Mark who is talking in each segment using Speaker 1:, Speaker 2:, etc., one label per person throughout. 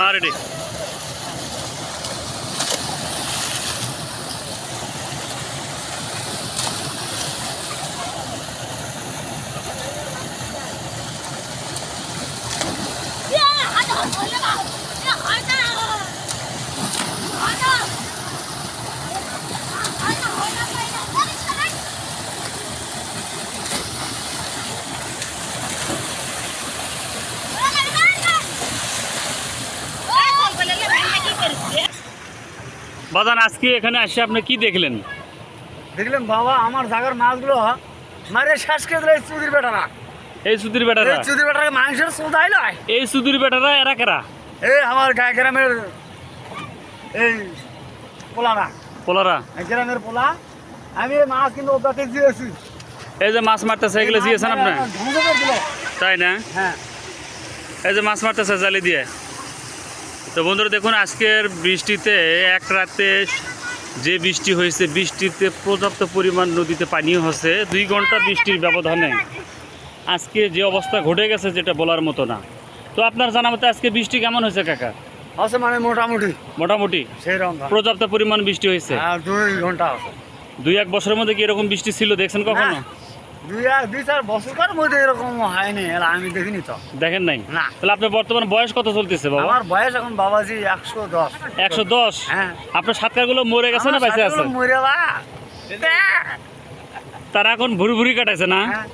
Speaker 1: Already বাদান আজকে এখানে আসে আপনি কি দেখলেন?
Speaker 2: দেখলেন বাবা আমার জায়গার মাছগুলো মারে শেষ করে দিলে এই চুদির বেটারা।
Speaker 1: এই সুধীর বেটারা?
Speaker 2: এই চুদির বেটারা মাংসের সোদাই নয়
Speaker 1: এই সুধীর বেটারা এরা কেরা?
Speaker 2: এই আমার গায়ে গ্রামের এই পোলারা।
Speaker 1: পোলারা?
Speaker 2: গ্রামের পোলা। আমি এই মাছ কিন্তু ওটাতে দিয়েছি।
Speaker 1: এই যে মাছ মারতেছে এগুলো দিয়েছেন আপনি? তাই না?
Speaker 2: হ্যাঁ।
Speaker 1: এই যে মাছ মারতেছে জালি দিয়ে? তো বন্ধুরা দেখুন আজকের বৃষ্টিতে এক রাতে যে বৃষ্টি হয়েছে বৃষ্টিতে পর্যাপ্ত পরিমাণ নদীতে পানি হচ্ছে। দুই ঘণ্টা বৃষ্টির ব্যবধানে। আজকে যে অবস্থা ঘটে গেছে যেটা বলার মতো না। তো আপনার জানা মতে আজকে বৃষ্টি কেমন হয়েছে কাকা?
Speaker 2: আছে মানে মোটামুটি।
Speaker 1: মোটামুটি? পর্যাপ্ত পরিমাণ বৃষ্টি হয়েছে?
Speaker 2: হ্যাঁ দুই ঘণ্টা
Speaker 1: দুই এক বছরের মধ্যে কি এরকম বৃষ্টি ছিল দেখছেন কখনো?
Speaker 2: দুই আর দুই চার বছরকার মধ্যে এরকম হয়নি আমি দেখিনি তো।
Speaker 1: দেখেন নাই?
Speaker 2: না।
Speaker 1: তাহলে আপনার বর্তমান বয়স কত চলতেছে বাবা?
Speaker 2: আমার বয়স এখন বাবাজি একশো দশ।
Speaker 1: একশো দশ?
Speaker 2: হ্যাঁ।
Speaker 1: আপনার সাতকারগুলো মরে গেছে না বেঁচে আছে?
Speaker 2: মরে বা
Speaker 1: তারা এখন ভুরি ভুরি কাটাইছে না?
Speaker 2: হ্যাঁ,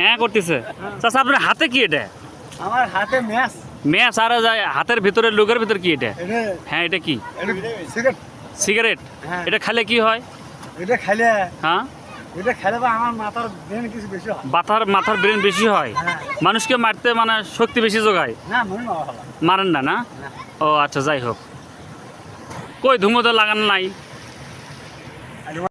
Speaker 1: হ্যাঁ করতেছে। চাচা আপনার হাতে কি এটা?
Speaker 2: আমার হাতে ম্যাচ।
Speaker 1: হাতের ভিতরে লোকের ভিতর কি এটা?
Speaker 2: এটা
Speaker 1: হ্যাঁ এটা কি?
Speaker 2: সিগারেট।
Speaker 1: সিগারেট?
Speaker 2: হ্যাঁ।
Speaker 1: এটা খালে কি হয়?
Speaker 2: এটা খেলে
Speaker 1: হ্যাঁ?
Speaker 2: এটা খেলে আমার মাথার ব্রেন কিছু বেশি হয়।
Speaker 1: মাথার ব্রেন বেশি হয়?
Speaker 2: হ্যাঁ।
Speaker 1: মানুষকে মারতে মানে শক্তি বেশি যোগায়?
Speaker 2: না
Speaker 1: মারেন না না?
Speaker 2: না।
Speaker 1: ও আচ্ছা যাই হোক। কই ধুমোতে লাগান নাই?